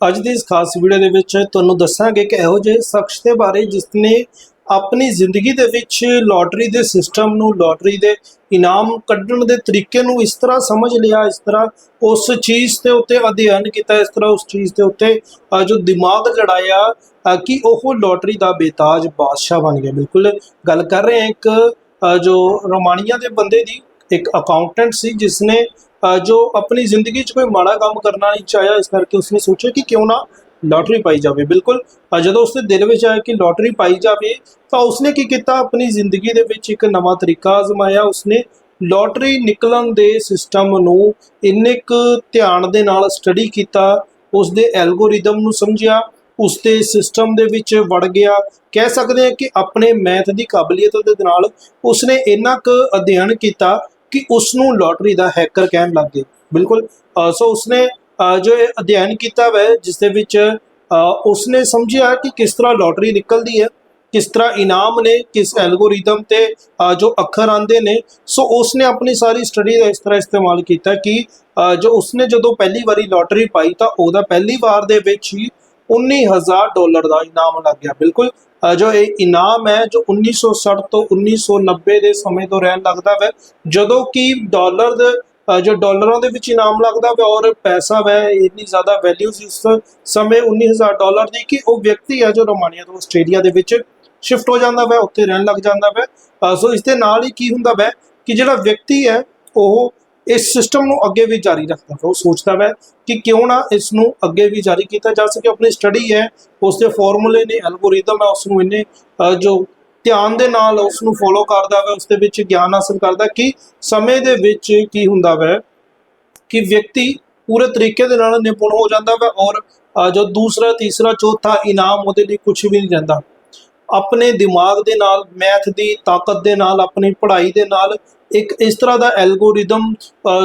ਅੱਜ ਦੀ ਇਸ ਖਾਸ ਵੀਡੀਓ ਦੇ ਵਿੱਚ ਤੁਹਾਨੂੰ ਦੱਸਾਂਗੇ ਕਿ ਇਹੋ ਜਿਹੇ ਸ਼ਖਸ ਦੇ ਬਾਰੇ ਜਿਸ ਨੇ ਆਪਣੀ ਜ਼ਿੰਦਗੀ ਦੇ ਵਿੱਚ ਲੋਟਰੀ ਦੇ ਸਿਸਟਮ ਨੂੰ, ਲੋਟਰੀ ਦੇ ਇਨਾਮ ਕੱਢਣ ਦੇ ਤਰੀਕੇ ਨੂੰ ਇਸ ਤਰ੍ਹਾਂ ਸਮਝ ਲਿਆ, ਇਸ ਤਰ੍ਹਾਂ ਉਸ ਚੀਜ਼ ਦੇ ਉੱਤੇ ਅਧਿਐਨ ਕੀਤਾ, ਇਸ ਤਰ੍ਹਾਂ ਉਸ ਚੀਜ਼ ਦੇ ਉੱਤੇ ਜੋ ਦਿਮਾਗ ਲੜਾਇਆ ਕਿ ਉਹ ਲੋਟਰੀ ਦਾ ਬੇਤਾਜ ਬਾਦਸ਼ਾਹ ਬਣ ਗਿਆ। ਬਿਲਕੁਲ ਗੱਲ ਕਰ ਰਹੇ ਹਾਂ ਇੱਕ ਜੋ ਰੋਮਾਨੀਆ ਦੇ ਬੰਦੇ ਦੀ ਇੱਕ ਅਕਾਊਂਟੈਂਟ ਸੀ ਜਿਸ ਨੇ ਜੋ ਆਪਣੀ ਜ਼ਿੰਦਗੀ 'ਚ ਕੋਈ ਮਾੜਾ ਕੰਮ ਕਰਨਾ ਨਹੀਂ ਚਾਹਿਆ, ਇਸ ਕਰਕੇ ਉਸਨੇ ਸੋਚਿਆ ਕਿ ਕਿਉਂ ਨਾ ਲੋਟਰੀ ਪਾਈ ਜਾਵੇ। ਬਿਲਕੁਲ ਜਦੋਂ ਉਸਦੇ ਦਿਲ ਵਿੱਚ ਆਇਆ ਕਿ ਲੋਟਰੀ ਪਾਈ ਜਾਵੇ, ਤਾਂ ਉਸਨੇ ਕੀ ਕੀਤਾ? ਆਪਣੀ ਜ਼ਿੰਦਗੀ ਦੇ ਵਿੱਚ ਇੱਕ ਨਵਾਂ ਤਰੀਕਾ ਅਜ਼ਮਾਇਆ। ਉਸਨੇ ਲੋਟਰੀ ਨਿਕਲਣ ਦੇ ਸਿਸਟਮ ਨੂੰ ਇੰਨੇ ਕੁ ਧਿਆਨ ਦੇ ਨਾਲ ਸਟੱਡੀ ਕੀਤਾ ਉਸ ਦੇ ਐਲਗੋਰਿਦਮ ਨੂੰ ਸਮਝਿਆ ਉਸ ਦੇ ਸਿਸਟਮ ਦੇ ਵਿੱਚ ਵੜ ਗਿਆ। ਕਹਿ ਸਕਦੇ ਹਾਂ ਕਿ ਆਪਣੇ ਮੈਥ ਦੀ ਕਾਬਲੀਅਤ ਦੇ ਨਾਲ ਉਸਨੇ ਇੰਨਾ ਕੁ ਅਧਿਐਨ ਕੀਤਾ ਕਿ ਉਸ ਨੂੰ ਲੋਟਰੀ ਦਾ ਹੈਕਰ ਕਹਿਣ ਲੱਗ ਗਏ। ਬਿਲਕੁਲ ਸੋ ਉਸਨੇ ਜੋ ਇਹ ਅਧਿਐਨ ਕੀਤਾ ਵੈ, ਜਿਸ ਦੇ ਵਿੱਚ ਉਸਨੇ ਸਮਝਿਆ ਕਿ ਕਿਸ ਤਰ੍ਹਾਂ ਲੋਟਰੀ ਨਿਕਲਦੀ ਹੈ, ਕਿਸ ਤਰ੍ਹਾਂ ਇਨਾਮ ਨੇ, ਕਿਸ ਐਲਗੋਰਿਦਮ ਤੇ ਜੋ ਅੱਖਰ ਆਂਦੇ ਨੇ। ਸੋ ਉਸਨੇ ਆਪਣੀ ਸਾਰੀ ਸਟੱਡੀ ਦਾ ਇਸ ਤਰ੍ਹਾਂ ਇਸਤੇਮਾਲ ਕੀਤਾ ਕਿ ਜੋ ਉਸਨੇ ਜਦੋਂ ਪਹਿਲੀ ਵਾਰੀ ਲੋਟਰੀ ਪਾਈ ਤਾਂ ਉਹਦਾ ਪਹਿਲੀ ਵਾਰ ਦੇ ਵਿੱਚ ਹੀ 19000 ਡਾਲਰ ਦਾ ਇਨਾਮ ਲੱਗ ਗਿਆ। ਬਿਲਕੁਲ ਜੋ ਇਹ ਇਨਾਮ ਹੈ, ਜੋ 1960 ਤੋਂ 1990 ਦੇ ਸਮੇਂ ਤੋਂ ਰਹਿਣ ਲੱਗਦਾ ਵੈ, ਜਦੋਂ ਕਿ ਡਾਲਰ ਦੇ ਜੋ ਡਾਲਰਾਂ ਦੇ ਵਿੱਚ ਇਨਾਮ ਲੱਗਦਾ ਵੈ ਔਰ ਪੈਸਾ ਵੈ, ਇੰਨੀ ਜ਼ਿਆਦਾ ਵੈਲਿਊ ਸੀ ਉਸ ਸਮੇਂ 19000 ਡਾਲਰ ਦੀ ਕਿ ਉਹ ਵਿਅਕਤੀ ਹੈ ਜੋ ਰੋਮਾਨੀਆ ਤੋਂ ਆਸਟ੍ਰੇਲੀਆ ਦੇ ਵਿੱਚ ਸ਼ਿਫਟ ਹੋ ਜਾਂਦਾ ਵੈ, ਉੱਥੇ ਰਹਿਣ ਲੱਗ ਜਾਂਦਾ ਵੈ। ਸੋ ਇਸ ਦੇ ਨਾਲ ਹੀ ਕੀ ਹੁੰਦਾ ਵੈ ਕਿ ਜਿਹੜਾ ਵਿਅਕਤੀ ਹੈ, ਉਹ ਇਸ ਸਿਸਟਮ ਨੂੰ ਅੱਗੇ ਵੀ ਜਾਰੀ ਰੱਖਦਾ ਹੈ। ਉਹ ਸੋਚਦਾ ਹੈ ਕਿ ਕਿਉਂ ਨਾ ਇਸ ਨੂੰ ਅੱਗੇ ਵੀ ਜਾਰੀ ਕੀਤਾ ਜਾ ਸਕੇ। ਆਪਣੀ ਸਟੱਡੀ ਹੈ ਉਸ ਦੇ ਫਾਰਮੂਲੇ ਨੇ ਐਲਗੋਰਿਦਮ ਹੈ ਉਸ ਨੂੰ ਇਹਨੇ ਜੋ ਧਿਆਨ ਦੇ ਨਾਲ ਉਸ ਨੂੰ ਫੋਲੋ ਕਰਦਾ ਹੈ ਉਸ ਦੇ ਵਿੱਚ ਗਿਆਨ ਹਾਸਲ ਕਰਦਾ ਕਿ ਸਮੇਂ ਦੇ ਵਿੱਚ ਕੀ ਹੁੰਦਾ ਹੈ ਕਿ ਵਿਅਕਤੀ ਪੂਰੇ ਤਰੀਕੇ ਦੇ ਨਾਲ ਨਿਪੁੰਨ ਹੋ ਜਾਂਦਾ ਹੈ ਔਰ ਜੋ ਦੂਸਰਾ, ਤੀਸਰਾ, ਚੌਥਾ ਇਨਾਮ ਉਹਦੇ ਲਈ ਕੁਝ ਵੀ ਨਹੀਂ ਰਹਿੰਦਾ। ਆਪਣੇ ਦਿਮਾਗ ਦੇ ਨਾਲ ਮੈਥ ਦੀ ਤਾਕਤ ਦੇ ਨਾਲ, ਆਪਣੀ ਪੜ੍ਹਾਈ ਦੇ ਨਾਲ ਇੱਕ ਇਸ ਤਰ੍ਹਾਂ ਦਾ ਐਲਗੋਰਿਦਮ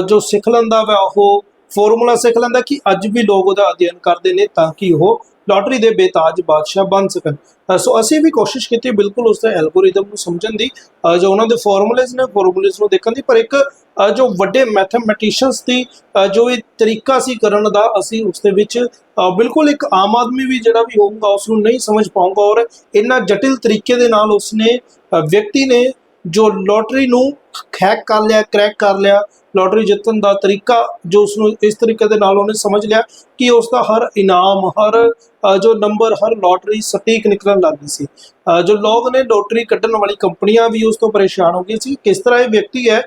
ਜੋ ਸਿੱਖ ਲੈਂਦਾ ਵਾ, ਉਹ ਫਾਰਮੂਲਾ ਸਿੱਖ ਲੈਂਦਾ ਕਿ ਅੱਜ ਵੀ ਲੋਕ ਉਹਦਾ ਅਧਿਐਨ ਕਰਦੇ ਨੇ ਤਾਂ ਕਿ ਉਹ ਲਾਟਰੀ ਦੇ ਬੇਤਾਜ ਬਾਦਸ਼ਾਹ ਬਣ ਸਕਣ। ਸੋ ਅਸੀਂ ਵੀ ਕੋਸ਼ਿਸ਼ ਕੀਤੀ ਬਿਲਕੁਲ ਉਸ ਦਾ ਐਲਗੋਰਿਦਮ ਨੂੰ ਸਮਝਣ ਦੀ। ਜੋ ਉਹਨਾਂ ਦੇ ਫਾਰਮੂਲੇਸ ਨੇ ਫਾਰਮੂਲੇਸ ਨੂੰ ਦੇਖਣ ਦੀ, ਪਰ ਇੱਕ ਜੋ ਵੱਡੇ ਮੈਥਮੈਟੀਸ਼ੀਅਨਸ ਦੀ ਜੋ ਇਹ ਤਰੀਕਾ ਸੀ ਕਰਨ ਦਾ, ਅਸੀਂ ਉਸ ਦੇ ਵਿੱਚ ਬਿਲਕੁਲ ਇੱਕ ਆਮ ਆਦਮੀ ਵੀ ਜਿਹੜਾ ਵੀ ਹੋਊਗਾ ਉਸ ਨੂੰ ਨਹੀਂ ਸਮਝ ਪਾਊਗਾ ਔਰ ਇੰਨਾ ਜਟਿਲ ਤਰੀਕੇ ਦੇ ਨਾਲ ਉਸਨੇ ਵਿਅਕਤੀ ਨੇ ਜੋ ਲੋਟਰੀ ਨੂੰ ਹੈਕ ਕਰ ਲਿਆ ਕ੍ਰੈਕ ਕਰ ਲਿਆ ਲੋਟਰੀ ਜਿੱਤਣ ਦਾ ਤਰੀਕਾ ਜੋ ਉਸ ਨੂੰ ਇਸ ਤਰੀਕੇ ਦੇ ਨਾਲ ਉਹਨੇ ਸਮਝ ਲਿਆ ਕਿ ਉਸ ਦਾ ਹਰ ਇਨਾਮ, ਹਰ ਜੋ ਨੰਬਰ ਹਰ ਲੋਟਰੀ ਸਟੀਕ ਨਿਕਲਣ ਲੱਗ ਗਈ ਸੀ। ਜੋ ਲੋਕ ਨੇ ਲੋਟਰੀ ਕੱਢਣ ਵਾਲੀ ਕੰਪਨੀਆਂ ਵੀ ਉਸ ਤੋਂ ਪਰੇਸ਼ਾਨ ਹੋ ਗਈ ਸੀ। ਕਿਸ ਤਰ੍ਹਾਂ ਇਹ ਵਿਅਕਤੀ ਹੈ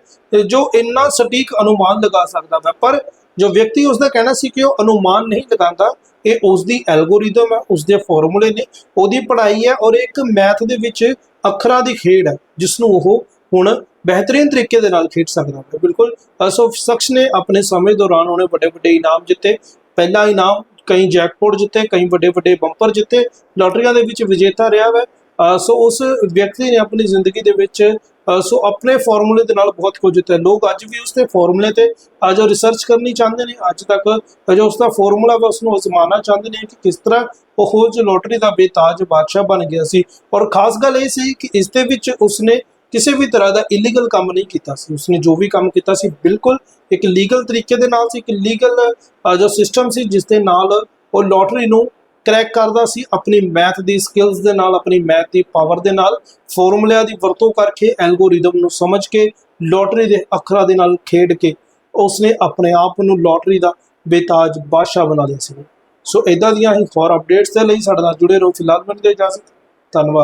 ਜੋ ਇੰਨਾ ਸਟੀਕ ਅਨੁਮਾਨ ਲਗਾ ਸਕਦਾ ਹੈ ਪਰ ਜੋ ਵਿਅਕਤੀ ਉਸ ਦਾ ਕਹਿਣਾ ਸੀ ਕਿ ਉਹ ਅਨੁਮਾਨ ਨਹੀਂ ਲਗਾਉਂਦਾ, ਇਹ ਉਸ ਦੀ ਐਲਗੋਰਿਦਮ ਹੈ ਉਸ ਦੇ ਫਾਰਮੂਲੇ ਨੇ, ਉਹਦੀ ਪੜ੍ਹਾਈ ਹੈ ਔਰ ਇੱਕ ਮੈਥ ਦੇ ਵਿੱਚ ਅੱਖਰਾਂ ਦੀ ਖੇਡ ਹੈ ਜਿਸ ਨੂੰ ਉਹ ਹੁਣ ਬਿਹਤਰੀਨ ਤਰੀਕੇ ਦੇ ਨਾਲ ਖੇਡ ਸਕਦਾ ਹੈ। ਬਿਲਕੁਲ ਸੋ ਸ਼ਖਸ ਨੇ ਆਪਣੇ ਸਮੇਂ ਦੌਰਾਨ ਉਹਨੇ ਵੱਡੇ ਵੱਡੇ ਇਨਾਮ ਜਿੱਤੇ। ਪਹਿਲਾ ਇਨਾਮ ਕਈ ਜੈਕਪੋਟ ਜਿੱਤੇ, ਕਈ ਵੱਡੇ ਵੱਡੇ ਬੰਪਰ ਜਿੱਤੇ। ਲੋਟਰੀਆਂ ਦੇ ਵਿੱਚ ਵਿਜੇਤਾ ਰਿਹਾ ਹੈ ਸੋ ਉਸ ਵਿਅਕਤੀ ਨੇ ਆਪਣੀ ਜ਼ਿੰਦਗੀ ਦੇ ਵਿੱਚ ਸੋ ਆਪਣੇ ਫਾਰਮੂਲੇ ਦੇ ਨਾਲ ਬਹੁਤ ਕੁਝ ਜਿੱਤਿਆ ਲੋਕ ਅੱਜ ਵੀ ਉਸਦੇ ਫਾਰਮੂਲੇ ਤੇ ਅੱਜ ਉਹ ਰਿਸਰਚ ਕਰਨੀ ਚਾਹੁੰਦੇ ਨੇ, ਅੱਜ ਤੱਕ ਜੋ ਉਸਦਾ ਫਾਰਮੂਲਾ ਵਾ ਉਸ ਨੂੰ ਅਜ਼ਮਾਉਣਾ ਚਾਹੁੰਦੇ ਨੇ ਕਿ ਕਿਸ ਤਰ੍ਹਾਂ ਉਹ ਜੋ ਲੋਟਰੀ ਦਾ ਬੇਤਾਜ ਬਾਦਸ਼ਾਹ ਬਣ ਗਿਆ ਸੀ। ਔਰ ਖਾਸ ਗੱਲ ਇਹ ਸੀ ਕਿ ਇਸ ਦੇ ਵਿੱਚ ਉਸਨੇ ਕਿਸੇ ਵੀ ਤਰ੍ਹਾਂ ਦਾ ਇਲੀਗਲ ਕੰਮ ਨਹੀਂ ਕੀਤਾ ਸੀ। ਉਸਨੇ ਜੋ ਵੀ ਕੰਮ ਕੀਤਾ ਸੀ, ਬਿਲਕੁਲ ਇੱਕ ਲੀਗਲ ਤਰੀਕੇ ਦੇ ਨਾਲ ਸੀ, ਇੱਕ ਲੀਗਲ ਜੋ ਸਿਸਟਮ ਸੀ, ਜਿਸ ਦੇ ਨਾਲ ਉਹ ਲੋਟਰੀ ਨੂੰ ਕਰੈਕ ਕਰਦਾ ਸੀ ਆਪਣੀ ਮੈਥ ਦੀ ਸਕਿੱਲਸ ਦੇ ਨਾਲ, ਆਪਣੀ ਮੈਥ ਦੀ ਪਾਵਰ ਦੇ ਨਾਲ ਫਾਰਮੂਲਿਆਂ ਦੀ ਵਰਤੋਂ ਕਰਕੇ ਐਲਗੋਰਿਦਮ ਨੂੰ ਸਮਝ ਕੇ ਲੋਟਰੀ ਦੇ ਅੱਖਰਾਂ ਦੇ ਨਾਲ ਖੇਡ ਕੇ ਉਸਨੇ ਆਪਣੇ ਆਪ ਨੂੰ ਲੋਟਰੀ ਦਾ ਬੇਤਾਜ ਬਾਦਸ਼ਾਹ ਬਣਾ ਲਿਆ ਸੀ। ਸੋ ਇਦਾਂ ਦੀਆਂ ਹੀ ਹੋਰ ਅਪਡੇਟਸ ਦੇ ਲਈ ਸਾਡੇ ਨਾਲ ਜੁੜੇ ਰਹੋ ਫਿਲਹਾਲ ਮੈਨੂੰ ਦੇ ਇਜਾਜ਼ਤ। ਧੰਨਵਾਦ।